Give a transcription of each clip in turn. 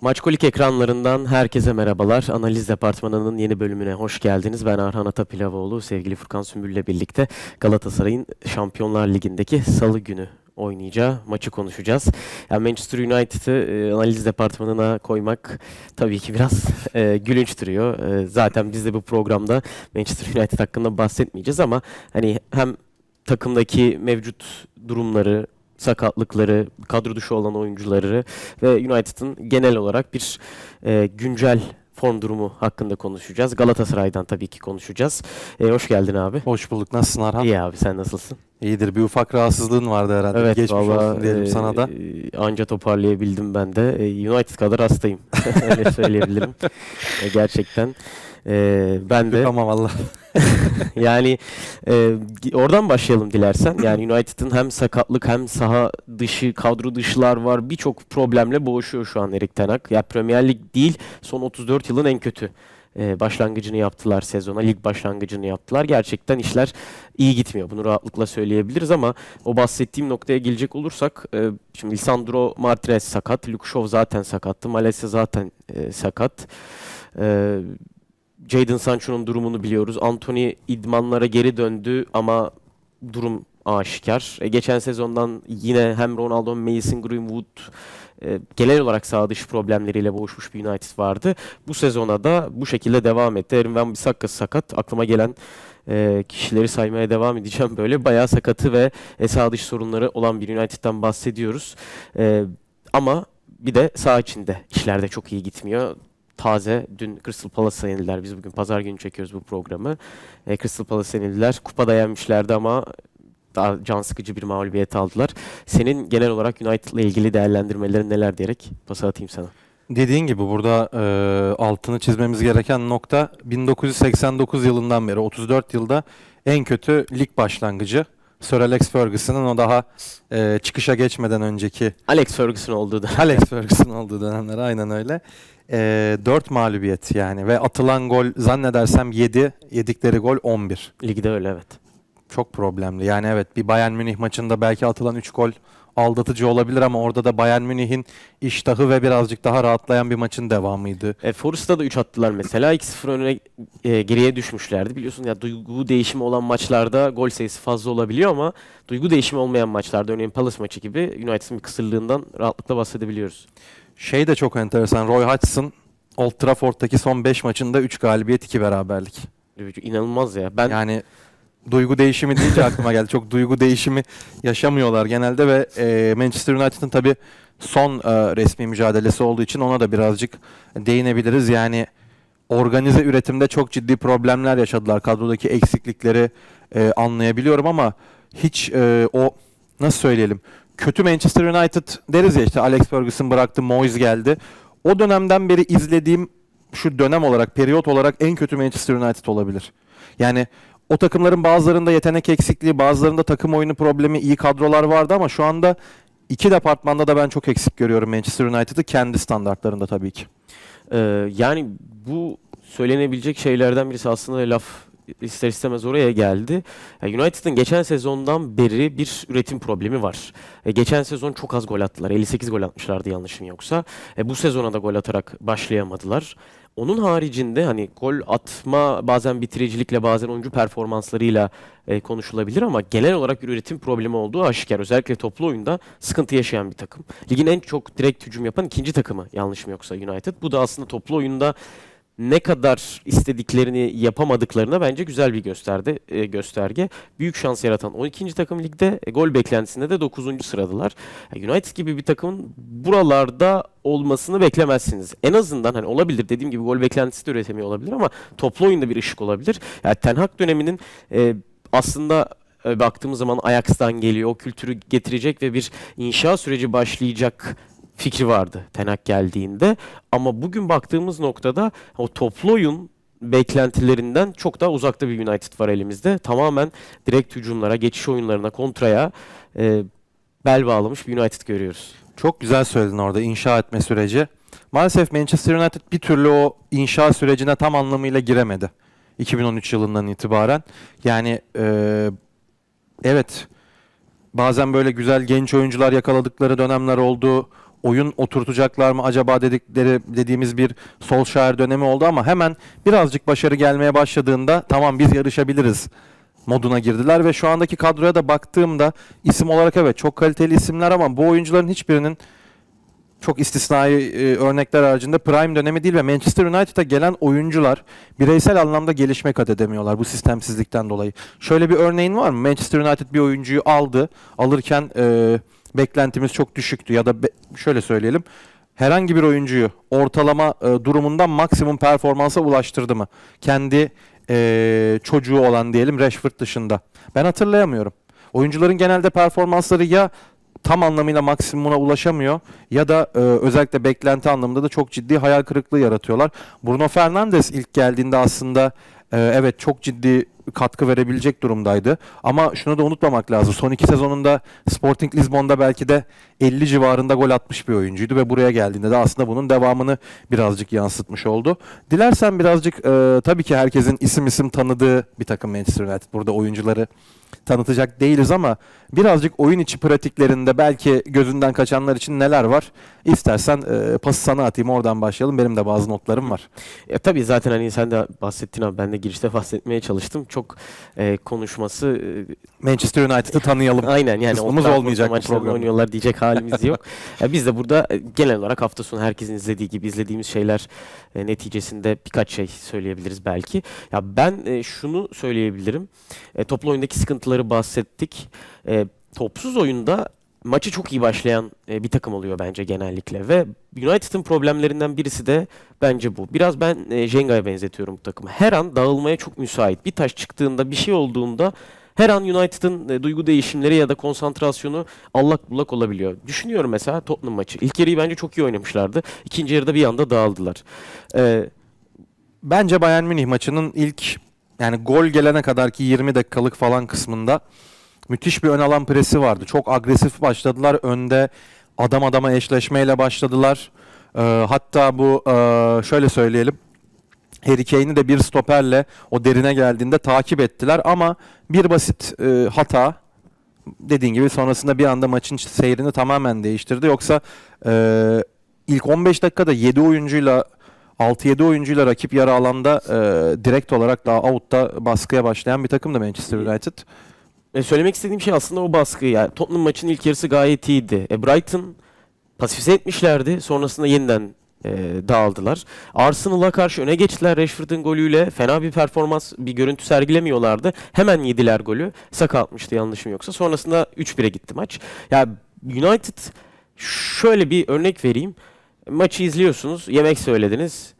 Maçkolik ekranlarından herkese merhabalar. Analiz Departmanı'nın yeni bölümüne hoş geldiniz. Ben Arhan Atapilavoğlu, sevgili Furkan Sümbül'le birlikte Galatasaray'ın Şampiyonlar Ligi'ndeki salı günü oynayacağı maçı konuşacağız. Yani Manchester United'ı e, analiz departmanına koymak tabii ki biraz e, gülünç duruyor. E, zaten biz de bu programda Manchester United hakkında bahsetmeyeceğiz ama hani hem takımdaki mevcut durumları, sakatlıkları, kadro dışı olan oyuncuları ve United'ın genel olarak bir e, güncel form durumu hakkında konuşacağız. Galatasaray'dan tabii ki konuşacağız. E, hoş geldin abi. Hoş bulduk. Nasılsın Arhan? İyi abi sen nasılsın? İyidir. Bir ufak rahatsızlığın vardı herhalde. Evet Geçmiş valla olsun diyelim e, sana da. e, anca toparlayabildim ben de. E, United kadar hastayım. Öyle söyleyebilirim. E, gerçekten. E, ben de Ama valla. yani e, oradan başlayalım dilersen. Yani United'ın hem sakatlık hem saha dışı, kadro dışılar var. Birçok problemle boğuşuyor şu an Erik Ten Hag. Ya Premier Lig değil, son 34 yılın en kötü e, başlangıcını yaptılar sezona. Lig başlangıcını yaptılar. Gerçekten işler iyi gitmiyor. Bunu rahatlıkla söyleyebiliriz ama o bahsettiğim noktaya gelecek olursak e, şimdi Lisandro Martinez sakat, Luke Shaw zaten sakattı, Malaysia zaten e, sakat. E, Jadon Sancho'nun durumunu biliyoruz. Anthony idmanlara geri döndü ama durum aşikar. E, geçen sezondan yine hem Ronaldo hem Mason Greenwood e, genel olarak sağ dışı problemleriyle boğuşmuş bir United vardı. Bu sezona da bu şekilde devam etti. Erin Van Bissaka sakat. Aklıma gelen e, kişileri saymaya devam edeceğim böyle. Bayağı sakatı ve e, sağ dış sorunları olan bir United'dan bahsediyoruz. E, ama bir de sağ içinde işler de çok iyi gitmiyor taze. Dün Crystal Palace'a yenildiler. Biz bugün pazar günü çekiyoruz bu programı. E, Crystal Palace'a yenildiler. Kupada yenmişlerdi ama daha can sıkıcı bir mağlubiyet aldılar. Senin genel olarak United'la ilgili değerlendirmelerin neler diyerek pası atayım sana. Dediğin gibi burada e, altını çizmemiz gereken nokta 1989 yılından beri 34 yılda en kötü lig başlangıcı. Sir Alex Ferguson'ın o daha e, çıkışa geçmeden önceki Alex Ferguson olduğu da. Alex Ferguson olduğu dönemler aynen öyle. E, 4 mağlubiyet yani ve atılan gol zannedersem 7, yedikleri gol 11. Ligde öyle evet. çok problemli. Yani evet bir Bayern Münih maçında belki atılan 3 gol aldatıcı olabilir ama orada da Bayern Münih'in iştahı ve birazcık daha rahatlayan bir maçın devamıydı. E, Forest'ta da 3 attılar mesela. 2-0 öne e, geriye düşmüşlerdi. Biliyorsun ya duygu değişimi olan maçlarda gol sayısı fazla olabiliyor ama duygu değişimi olmayan maçlarda örneğin Palace maçı gibi United'ın bir kısırlığından rahatlıkla bahsedebiliyoruz. Şey de çok enteresan. Roy Hodgson Old Trafford'daki son 5 maçında 3 galibiyet 2 beraberlik. İnanılmaz ya. Ben Yani duygu değişimi deyince aklıma geldi. Çok duygu değişimi yaşamıyorlar genelde ve e, Manchester United'ın tabii son e, resmi mücadelesi olduğu için ona da birazcık değinebiliriz. Yani organize üretimde çok ciddi problemler yaşadılar. Kadrodaki eksiklikleri e, anlayabiliyorum ama hiç e, o nasıl söyleyelim kötü Manchester United deriz ya işte Alex Ferguson bıraktı, Moyes geldi. O dönemden beri izlediğim şu dönem olarak, periyot olarak en kötü Manchester United olabilir. Yani o takımların bazılarında yetenek eksikliği, bazılarında takım oyunu problemi, iyi kadrolar vardı ama şu anda iki departmanda da ben çok eksik görüyorum Manchester United'ı kendi standartlarında tabii ki. Ee, yani bu söylenebilecek şeylerden birisi aslında laf ister istemez oraya geldi. United'ın geçen sezondan beri bir üretim problemi var. E, geçen sezon çok az gol attılar. 58 gol atmışlardı yanlışım yoksa. E, bu sezona da gol atarak başlayamadılar. Onun haricinde hani gol atma bazen bitiricilikle bazen oyuncu performanslarıyla e, konuşulabilir ama genel olarak bir üretim problemi olduğu aşikar. Özellikle toplu oyunda sıkıntı yaşayan bir takım. Ligin en çok direkt hücum yapan ikinci takımı yanlışım yoksa United. Bu da aslında toplu oyunda ne kadar istediklerini yapamadıklarına bence güzel bir gösterdi, e, gösterge. Büyük şans yaratan 12. takım ligde, e, gol beklentisinde de 9. sıradılar. Yani United gibi bir takımın buralarda olmasını beklemezsiniz. En azından hani olabilir dediğim gibi gol beklentisi de üretemiyor olabilir ama toplu oyunda bir ışık olabilir. Yani Ten Hag döneminin e, aslında e, baktığımız zaman Ajax'tan geliyor. O kültürü getirecek ve bir inşa süreci başlayacak fikri vardı Ten Hag geldiğinde. Ama bugün baktığımız noktada o toplu oyun beklentilerinden çok daha uzakta bir United var elimizde. Tamamen direkt hücumlara, geçiş oyunlarına, kontraya e, bel bağlamış bir United görüyoruz. Çok güzel söyledin orada inşa etme süreci. Maalesef Manchester United bir türlü o inşa sürecine tam anlamıyla giremedi. 2013 yılından itibaren. Yani e, evet bazen böyle güzel genç oyuncular yakaladıkları dönemler oldu. Oyun oturtacaklar mı acaba dedikleri dediğimiz bir Solskjaer dönemi oldu ama hemen birazcık başarı gelmeye başladığında tamam biz yarışabiliriz moduna girdiler ve şu andaki kadroya da baktığımda isim olarak evet çok kaliteli isimler ama bu oyuncuların hiçbirinin çok istisnai e, örnekler haricinde prime dönemi değil ve Manchester United'a gelen oyuncular bireysel anlamda gelişme kat edemiyorlar bu sistemsizlikten dolayı. Şöyle bir örneğin var mı? Manchester United bir oyuncuyu aldı. Alırken e, beklentimiz çok düşüktü ya da be- şöyle söyleyelim. Herhangi bir oyuncuyu ortalama e, durumundan maksimum performansa ulaştırdı mı? Kendi e, çocuğu olan diyelim Rashford dışında. Ben hatırlayamıyorum. Oyuncuların genelde performansları ya tam anlamıyla maksimumuna ulaşamıyor ya da e, özellikle beklenti anlamında da çok ciddi hayal kırıklığı yaratıyorlar. Bruno Fernandes ilk geldiğinde aslında e, evet çok ciddi katkı verebilecek durumdaydı. Ama şunu da unutmamak lazım. Son iki sezonunda Sporting Lisbon'da belki de 50 civarında gol atmış bir oyuncuydu ve buraya geldiğinde de aslında bunun devamını birazcık yansıtmış oldu. Dilersen birazcık e, tabii ki herkesin isim isim tanıdığı bir takım Manchester United. Burada oyuncuları tanıtacak değiliz ama birazcık oyun içi pratiklerinde belki gözünden kaçanlar için neler var? İstersen e, pası sana atayım oradan başlayalım. Benim de bazı notlarım var. Ya tabii zaten hani sen de bahsettin abi ben de girişte bahsetmeye çalıştım. Çok e, konuşması e, Manchester United'ı tanıyalım. aynen yani Kısmımız olmayacak bu oynuyorlar diyecek halimiz yok. Ya biz de burada e, genel olarak hafta sonu herkesin izlediği gibi izlediğimiz şeyler e, neticesinde birkaç şey söyleyebiliriz belki. Ya ben e, şunu söyleyebilirim. E, toplu oyundaki sıkıntıları bahsettik. E, topsuz oyunda maçı çok iyi başlayan e, bir takım oluyor bence genellikle ve United'ın problemlerinden birisi de bence bu. Biraz ben e, Jenga'ya benzetiyorum bu takımı. Her an dağılmaya çok müsait. Bir taş çıktığında, bir şey olduğunda her an United'ın e, duygu değişimleri ya da konsantrasyonu allak bullak olabiliyor. Düşünüyorum mesela Tottenham maçı. İlk yarıyı bence çok iyi oynamışlardı. İkinci yarıda bir anda dağıldılar. E, Bence Bayern Münih maçının ilk yani gol gelene kadar ki 20 dakikalık falan kısmında müthiş bir ön alan presi vardı. Çok agresif başladılar. Önde adam adama eşleşmeyle başladılar. Ee, hatta bu e, şöyle söyleyelim. Harry Kane'i de bir stoperle o derine geldiğinde takip ettiler ama bir basit e, hata dediğin gibi sonrasında bir anda maçın seyrini tamamen değiştirdi. Yoksa e, ilk 15 dakikada 7 oyuncuyla 6-7 oyuncuyla rakip yarı alanda e, direkt olarak daha out'ta baskıya başlayan bir takımdı Manchester United. E, söylemek istediğim şey aslında o baskı. Yani Tottenham maçının ilk yarısı gayet iyiydi. E, Brighton pasifize etmişlerdi. Sonrasında yeniden e, dağıldılar. Arsenal'a karşı öne geçtiler Rashford'un golüyle. Fena bir performans, bir görüntü sergilemiyorlardı. Hemen yediler golü. Saka atmıştı yanlışım yoksa. Sonrasında 3-1'e gitti maç. Ya United şöyle bir örnek vereyim. Maçı izliyorsunuz, yemek söylediniz.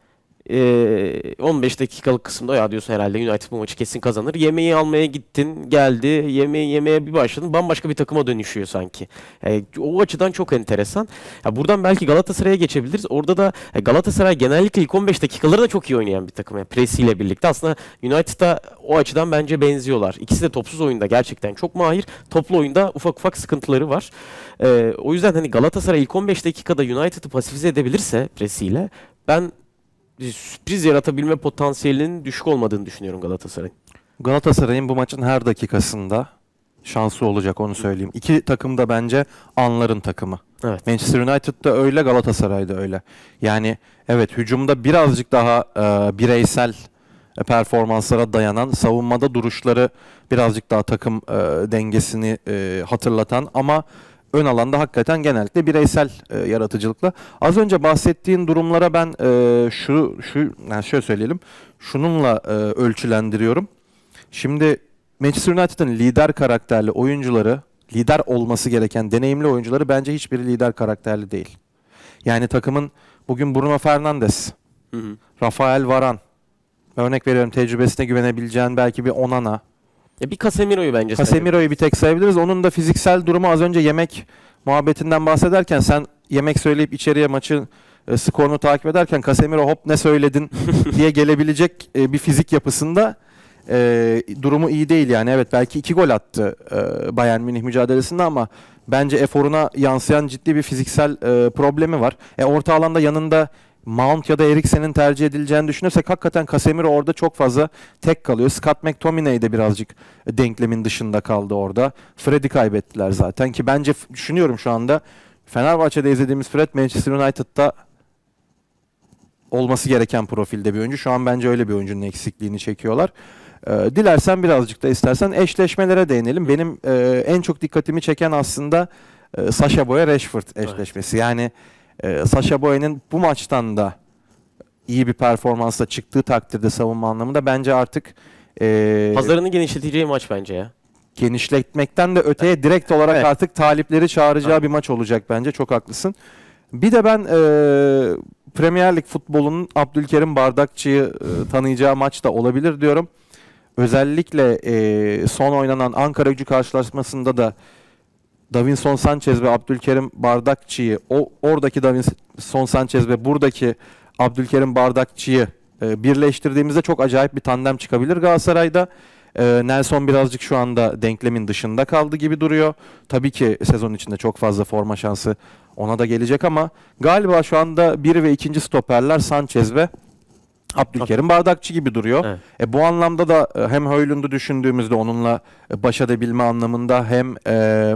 Ee, 15 dakikalık kısımda ya diyorsun herhalde United bu maçı kesin kazanır. Yemeği almaya gittin, geldi. Yemeği yemeye bir başladın. Bambaşka bir takıma dönüşüyor sanki. Ee, o açıdan çok enteresan. Ya buradan belki Galatasaray'a geçebiliriz. Orada da e, Galatasaray genellikle ilk 15 dakikaları da çok iyi oynayan bir takım. Yani presiyle birlikte. Aslında United'a o açıdan bence benziyorlar. İkisi de topsuz oyunda gerçekten çok mahir. Toplu oyunda ufak ufak sıkıntıları var. Ee, o yüzden hani Galatasaray ilk 15 dakikada United'ı pasifize edebilirse presiyle ben sürpriz yaratabilme potansiyelinin düşük olmadığını düşünüyorum Galatasaray'ın. Galatasaray'ın bu maçın her dakikasında şansı olacak onu söyleyeyim. İki takım da bence anların takımı. Evet. Manchester United da öyle, Galatasaray da öyle. Yani evet hücumda birazcık daha e, bireysel e, performanslara dayanan, savunmada duruşları birazcık daha takım e, dengesini e, hatırlatan ama ön alanda hakikaten genellikle bireysel e, yaratıcılıkla. Az önce bahsettiğin durumlara ben e, şu şu yani şöyle söyleyelim. Şununla e, ölçülendiriyorum. Şimdi Manchester United'ın lider karakterli oyuncuları, lider olması gereken deneyimli oyuncuları bence hiçbiri lider karakterli değil. Yani takımın bugün Bruno Fernandes, Hı hı. Rafael Varan, örnek veriyorum tecrübesine güvenebileceğin belki bir Onana, Ya bir Casemiro'yu bence Casemiro'yu bir tek sayabiliriz. Onun da fiziksel durumu az önce yemek muhabbetinden bahsederken sen yemek söyleyip içeriye maçın e, skorunu takip ederken Casemiro hop ne söyledin diye gelebilecek e, bir fizik yapısında e, durumu iyi değil yani. Evet belki iki gol attı e, Bayern Münih mücadelesinde ama bence eforuna yansıyan ciddi bir fiziksel e, problemi var. E, orta alanda yanında Mount ya da Eriksen'in tercih edileceğini düşünürsek hakikaten Casemiro orada çok fazla tek kalıyor. Scott McTominay de birazcık denklemin dışında kaldı orada. Fred'i kaybettiler zaten ki bence düşünüyorum şu anda Fenerbahçe'de izlediğimiz Fred Manchester United'da olması gereken profilde bir oyuncu. Şu an bence öyle bir oyuncunun eksikliğini çekiyorlar. Ee, dilersen birazcık da istersen eşleşmelere değinelim. Benim e, en çok dikkatimi çeken aslında e, Sasha Boya Rashford eşleşmesi. Yani e, Sasha Boya'nın bu maçtan da iyi bir performansla çıktığı takdirde savunma anlamında bence artık e, Pazarını genişleteceği maç bence ya. genişletmekten de öteye direkt olarak Evet. artık talipleri çağıracağı bir maç olacak bence. Çok haklısın. Bir de ben e, Premier Lig futbolunun Abdülkerim Bardakçı'yı e, tanıyacağı maç da olabilir diyorum. Özellikle e, son oynanan Ankara gücü karşılaşmasında da Davinson Sanchez ve Abdülkerim Bardakçı'yı o oradaki Davinson Sanchez ve buradaki Abdülkerim Bardakçı'yı e, birleştirdiğimizde çok acayip bir tandem çıkabilir Galatasaray'da. E, Nelson birazcık şu anda denklemin dışında kaldı gibi duruyor. Tabii ki sezon içinde çok fazla forma şansı ona da gelecek ama galiba şu anda bir ve ikinci stoperler Sanchez ve Abdülkerim Bardakçı gibi duruyor. Evet. E, bu anlamda da e, hem Höylund'u düşündüğümüzde onunla e, baş edebilme anlamında hem e,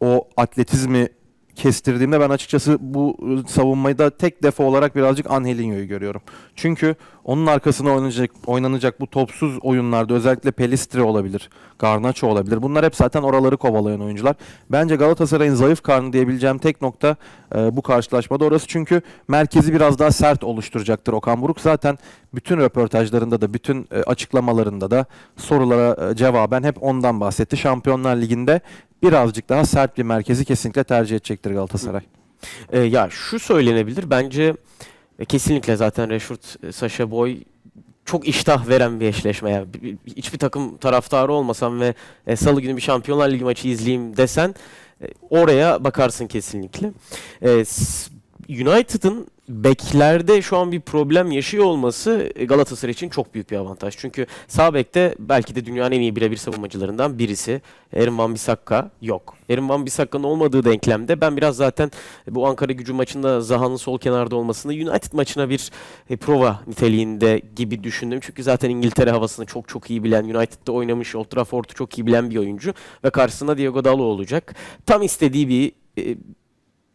o atletizmi kestirdiğimde ben açıkçası bu e, savunmayı da tek defa olarak birazcık Angelinho'yu görüyorum. Çünkü onun arkasına oynanacak, oynanacak bu topsuz oyunlarda özellikle Pelistri olabilir, Garnacho olabilir. Bunlar hep zaten oraları kovalayan oyuncular. Bence Galatasaray'ın zayıf karnı diyebileceğim tek nokta e, bu karşılaşmada orası. Çünkü merkezi biraz daha sert oluşturacaktır Okan Buruk. Zaten bütün röportajlarında da bütün e, açıklamalarında da sorulara e, cevaben hep ondan bahsetti. Şampiyonlar Ligi'nde birazcık daha sert bir merkezi kesinlikle tercih edecektir Galatasaray. Ee, ya şu söylenebilir bence e, kesinlikle zaten Rashford, e, Sasha Boy çok iştah veren bir eşleşme. Yani bir- bir- hiçbir takım taraftarı olmasam ve e, Salı günü bir Şampiyonlar Ligi maçı izleyeyim desen e, oraya bakarsın kesinlikle. E, United'ın beklerde şu an bir problem yaşıyor olması e, Galatasaray için çok büyük bir avantaj. Çünkü sağ bekte belki de dünyanın en iyi birebir savunmacılarından birisi. Erin Van Bissaka yok. Erin Van Bissaka'nın olmadığı denklemde ben biraz zaten bu Ankara gücü maçında Zaha'nın sol kenarda olmasını United maçına bir e, prova niteliğinde gibi düşündüm. Çünkü zaten İngiltere havasını çok çok iyi bilen, United'da oynamış, Old Trafford'u çok iyi bilen bir oyuncu ve karşısında Diogo Dalot olacak. Tam istediği bir e,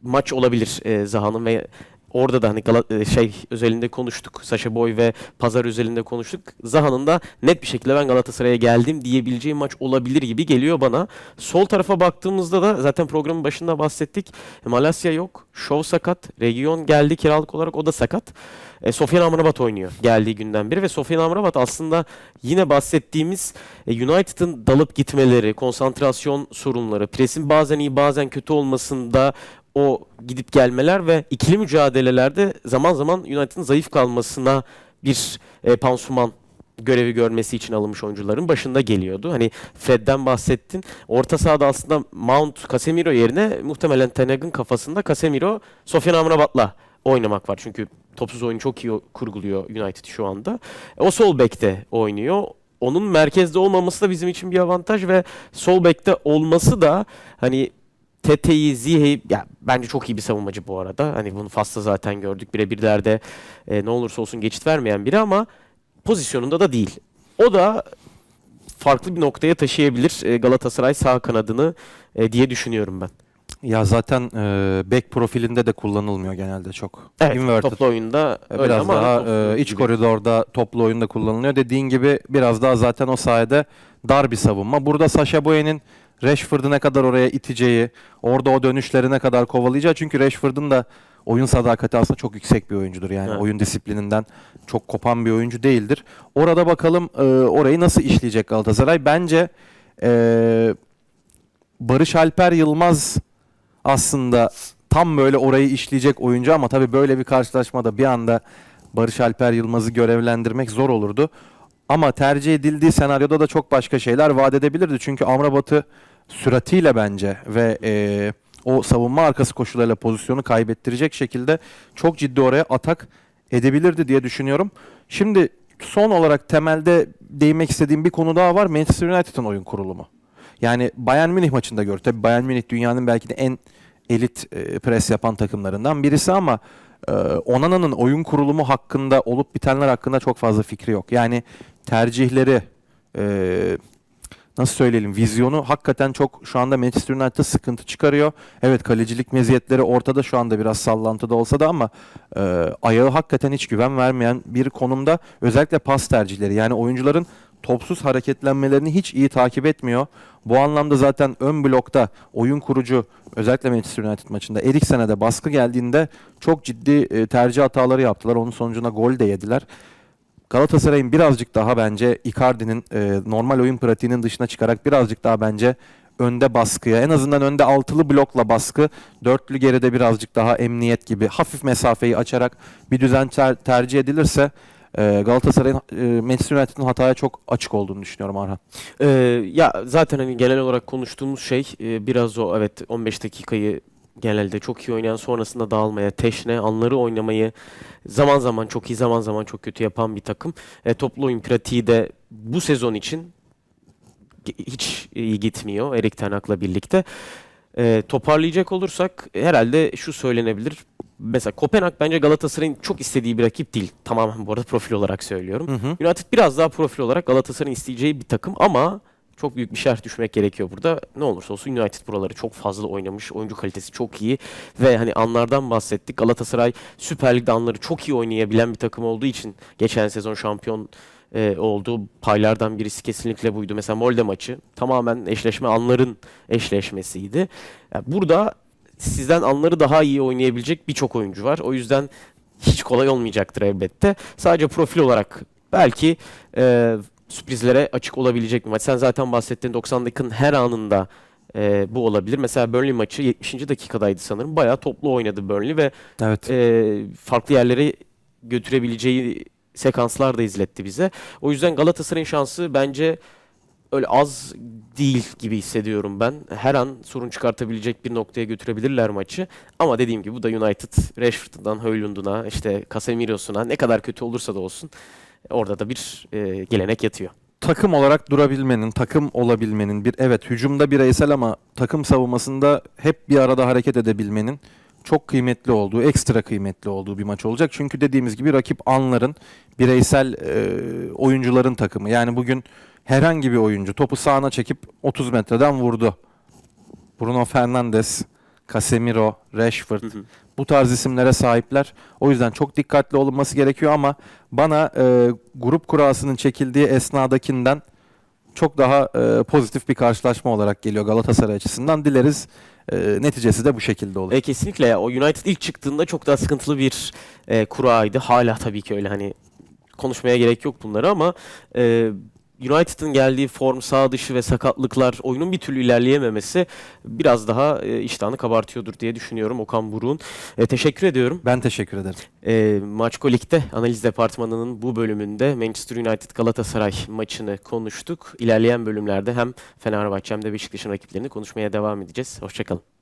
maç olabilir e, Zaha'nın ve orada da hani Gala- e, şey özelinde konuştuk. Sasha Boy ve Pazar özelinde konuştuk. Zaha'nın da net bir şekilde ben Galatasaray'a geldim diyebileceği maç olabilir gibi geliyor bana. Sol tarafa baktığımızda da zaten programın başında bahsettik. E, Malasya yok. Şov sakat. Region geldi kiralık olarak o da sakat. E, Sofyan Amrabat oynuyor geldiği günden beri ve Sofyan Amrabat aslında yine bahsettiğimiz e, United'ın dalıp gitmeleri, konsantrasyon sorunları, presin bazen iyi bazen kötü olmasında o gidip gelmeler ve ikili mücadelelerde zaman zaman United'ın zayıf kalmasına bir e, pansuman görevi görmesi için alınmış oyuncuların başında geliyordu. Hani Fred'den bahsettin. Orta sahada aslında Mount Casemiro yerine muhtemelen Ten Hag'ın kafasında Casemiro Sofyan Amrabat'la oynamak var. Çünkü topsuz oyunu çok iyi kurguluyor United şu anda. O sol bekte oynuyor. Onun merkezde olmaması da bizim için bir avantaj ve sol bekte olması da hani Tete'yi, Ziyeh'i ya bence çok iyi bir savunmacı bu arada. Hani bunu Fas'ta zaten gördük. Birebirlerde e, ne olursa olsun geçit vermeyen biri ama pozisyonunda da değil. O da farklı bir noktaya taşıyabilir e, Galatasaray sağ kanadını e, diye düşünüyorum ben. Ya zaten e, back profilinde de kullanılmıyor genelde çok. Evet, Inverted. toplu oyunda E, öyle Biraz ama daha e, iç gibi. koridorda toplu oyunda kullanılıyor. Dediğin gibi biraz daha zaten o sayede dar bir savunma. Burada Sasha Boye'nin Rashford'u ne kadar oraya iteceği, orada o dönüşleri ne kadar kovalayacağı. Çünkü Rashford'un da oyun sadakati aslında çok yüksek bir oyuncudur. Yani Evet. oyun disiplininden çok kopan bir oyuncu değildir. Orada bakalım e, orayı nasıl işleyecek Galatasaray. Bence e, Barış Alper Yılmaz aslında tam böyle orayı işleyecek oyuncu ama tabii böyle bir karşılaşmada bir anda Barış Alper Yılmaz'ı görevlendirmek zor olurdu. Ama tercih edildiği senaryoda da çok başka şeyler vaat edebilirdi. Çünkü Amrabat'ı süratiyle bence ve e, o savunma arkası koşularıyla pozisyonu kaybettirecek şekilde çok ciddi oraya atak edebilirdi diye düşünüyorum. Şimdi son olarak temelde değinmek istediğim bir konu daha var. Manchester United'ın oyun kurulumu. Yani Bayern Münih maçında gör. Tabii Bayern Münih dünyanın belki de en elit e, pres yapan takımlarından birisi ama e, Onana'nın oyun kurulumu hakkında olup bitenler hakkında çok fazla fikri yok. Yani tercihleri, e, nasıl söyleyelim vizyonu hakikaten çok şu anda Manchester United'da sıkıntı çıkarıyor. Evet kalecilik meziyetleri ortada şu anda biraz sallantıda olsa da ama e, ayağı hakikaten hiç güven vermeyen bir konumda özellikle pas tercihleri yani oyuncuların topsuz hareketlenmelerini hiç iyi takip etmiyor. Bu anlamda zaten ön blokta oyun kurucu özellikle Manchester United maçında Eriksen'e de baskı geldiğinde çok ciddi e, tercih hataları yaptılar. Onun sonucunda gol de yediler. Galatasaray'ın birazcık daha bence Icardi'nin e, normal oyun pratiğinin dışına çıkarak birazcık daha bence önde baskıya en azından önde altılı blokla baskı dörtlü geride birazcık daha emniyet gibi hafif mesafeyi açarak bir düzen ter- tercih edilirse e, Galatasaray'ın Manchester United'ın hataya çok açık olduğunu düşünüyorum Arhan. Ee, ya zaten hani genel olarak konuştuğumuz şey e, biraz o evet 15 dakikayı genelde çok iyi oynayan sonrasında dağılmaya, teşne, anları oynamayı zaman zaman çok iyi zaman zaman çok kötü yapan bir takım. E, toplu oyun pratiği de bu sezon için hiç iyi gitmiyor Erik Ten Hag'la birlikte. E, toparlayacak olursak herhalde şu söylenebilir. Mesela Kopenhag bence Galatasaray'ın çok istediği bir rakip değil. Tamamen bu arada profil olarak söylüyorum. Hı hı. United biraz daha profil olarak Galatasaray'ın isteyeceği bir takım ama çok büyük bir şerh düşmek gerekiyor burada. Ne olursa olsun United buraları çok fazla oynamış. Oyuncu kalitesi çok iyi ve hani anlardan bahsettik. Galatasaray Süper Lig'de anları çok iyi oynayabilen bir takım olduğu için geçen sezon şampiyon e, olduğu paylardan birisi kesinlikle buydu. Mesela Molde maçı tamamen eşleşme anların eşleşmesiydi. Yani burada sizden anları daha iyi oynayabilecek birçok oyuncu var. O yüzden hiç kolay olmayacaktır elbette. Sadece profil olarak belki e, sürprizlere açık olabilecek bir maç. Sen zaten bahsettiğin 90 dakikanın her anında e, bu olabilir. Mesela Burnley maçı 70. dakikadaydı sanırım. Bayağı toplu oynadı Burnley ve Evet. e, farklı yerlere götürebileceği sekanslar da izletti bize. O yüzden Galatasaray'ın şansı bence öyle az değil gibi hissediyorum ben. Her an sorun çıkartabilecek bir noktaya götürebilirler maçı. Ama dediğim gibi bu da United, Rashford'dan Højlund'una, işte Casemiro'suna ne kadar kötü olursa da olsun orada da bir e, gelenek yatıyor. takım olarak durabilmenin, takım olabilmenin, bir evet hücumda bireysel ama takım savunmasında hep bir arada hareket edebilmenin çok kıymetli olduğu, ekstra kıymetli olduğu bir maç olacak. Çünkü dediğimiz gibi rakip anların, bireysel e, oyuncuların takımı. Yani bugün herhangi bir oyuncu topu sağına çekip 30 metreden vurdu. Bruno Fernandes, Casemiro, Rashford bu tarz isimlere sahipler. O yüzden çok dikkatli olunması gerekiyor ama bana e, grup kurasının çekildiği esnadakinden çok daha e, pozitif bir karşılaşma olarak geliyor Galatasaray açısından. Dileriz e, neticesi de bu şekilde olur. E, kesinlikle ya. O United ilk çıktığında çok daha sıkıntılı bir e, kuraydı. Hala tabii ki öyle hani konuşmaya gerek yok bunları ama e, United'ın geldiği form sağ dışı ve sakatlıklar oyunun bir türlü ilerleyememesi biraz daha e, iştahını kabartıyordur diye düşünüyorum Okan Buruk'un. E, teşekkür ediyorum. Ben teşekkür ederim. E, Maçko Lig'de analiz departmanının bu bölümünde Manchester United Galatasaray maçını konuştuk. İlerleyen bölümlerde hem Fenerbahçe hem de Beşiktaş'ın rakiplerini konuşmaya devam edeceğiz. Hoşçakalın.